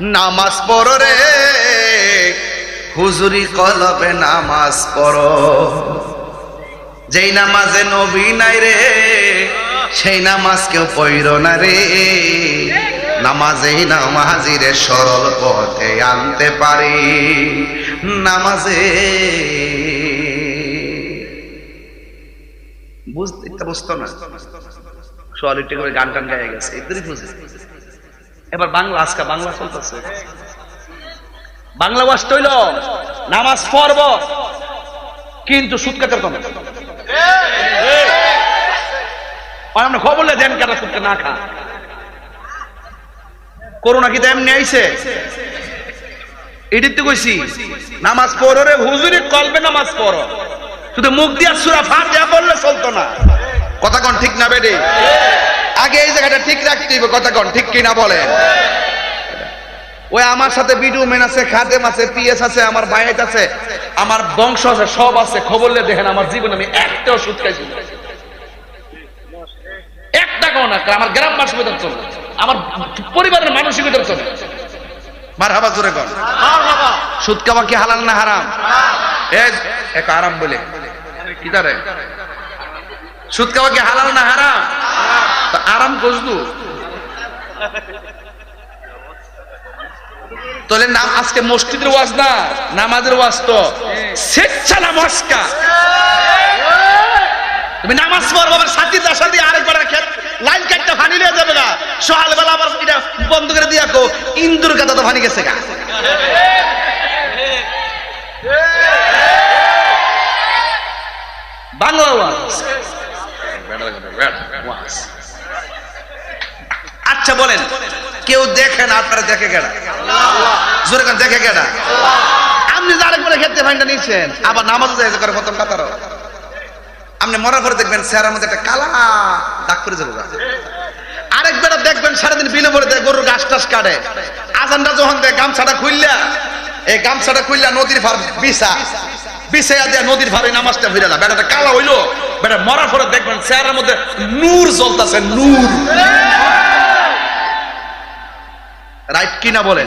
নামাজ পড়ো রে। হুজুরি কলবে নামাজ পড়ো। যেই নামাজে নবী নাই রে, সেই নামাজ কেউ পইর না রে। নামাজেই নামাজিরে সরল পথে আনতে পারি। নামাজে বুঝতে বুঝতো না সোয়ালিটি করে গান টান গায়ে গেছে। এদেরই বুঝে। এবার বাংলা, আজকে বাংলা চলতেছে। বাংলা ওয়াজ তৈল নামাজ পড়ব, কিন্তু সুদ আমরা খবর দেন সুদকে না খা? করোনা কি এমনি আইছে। এটির তো কইছি, নামাজ পড়ো রে হুজুরি, কলবে নামাজ পড়ো। শুধু মুখ দিয়া সুরা ফাতিহা বললে চলতো না। কথা কোন ঠিক না বেডি? আগে এই জায়গাটা ঠিক রাখতে হবে কথা কোন ঠিক কিনা বলেন? ওই আমার সাথে বিডু মেন আছে খাদেম আছে পিএস আছে আমার ভাইয়েট আছে আমার বংশ আছে সব আছে খবর নিয়ে দেখেন আমার জীবনে আমি একটাও সুদ খাইছি না। এক টাকাও না আমার গ্রামবাসী বেতন চলে। আমার পরিবারের মানসিক বেতন চলে। মার হাবা জোরে কর সুদ খাওয়া কি হালাল না হারাম? এক আরাম বলে। কি তারে? সুদ খাওয়া কি হালাল না হারাম? তা আরাম গজলু তাহলে নাম আজকে মসজিদের ওয়াজ না, নামাজের ওয়াজ তো। স্বেচ্ছা নামাজকা তুমি নামাজ পড়ব আবার সাথী তার সাথে আরেকবার লাইন কাটতে ফানি নিয়ে যাবে গা। সকালবেলা আবার এটা বন্ধ করে দিয়া কো, ইন্দুর কাদা তো ভানি গেছে গা। বাংলা ওয়াজ। আচ্ছা বলেন, কেউ দেখেন আপনারা দেখে গেড়া জোরে কেন, দেখে গেড়া আপনি যারে করে খেতে ফাইনটা নিয়েছেন আবার নামাজও করে প্রথম কাতারও। আপনি মরার পরে দেখবেন চেহারার মধ্যে একটা কালা দাগ করে যাব। আরেক বেটা দেখবেন সারাদিন বিলে ভরে দেয়, গরুর গাছ টাছ কাটে। আজানটা যখন দেয়, গামছাটা খুললা এই গামছাটা খুললা নদীর ভার বিছা। বিছাইয়া দেয়া নদীর ভারে নামাজটা ফিরে না বেটাটা কালা হইল, বেটা মরার পরে দেখবেন চেহারার মধ্যে নূর জ্বলতাছে, নূর। রাইট কিনা বলেন?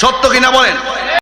সত্য কিনা বলেন?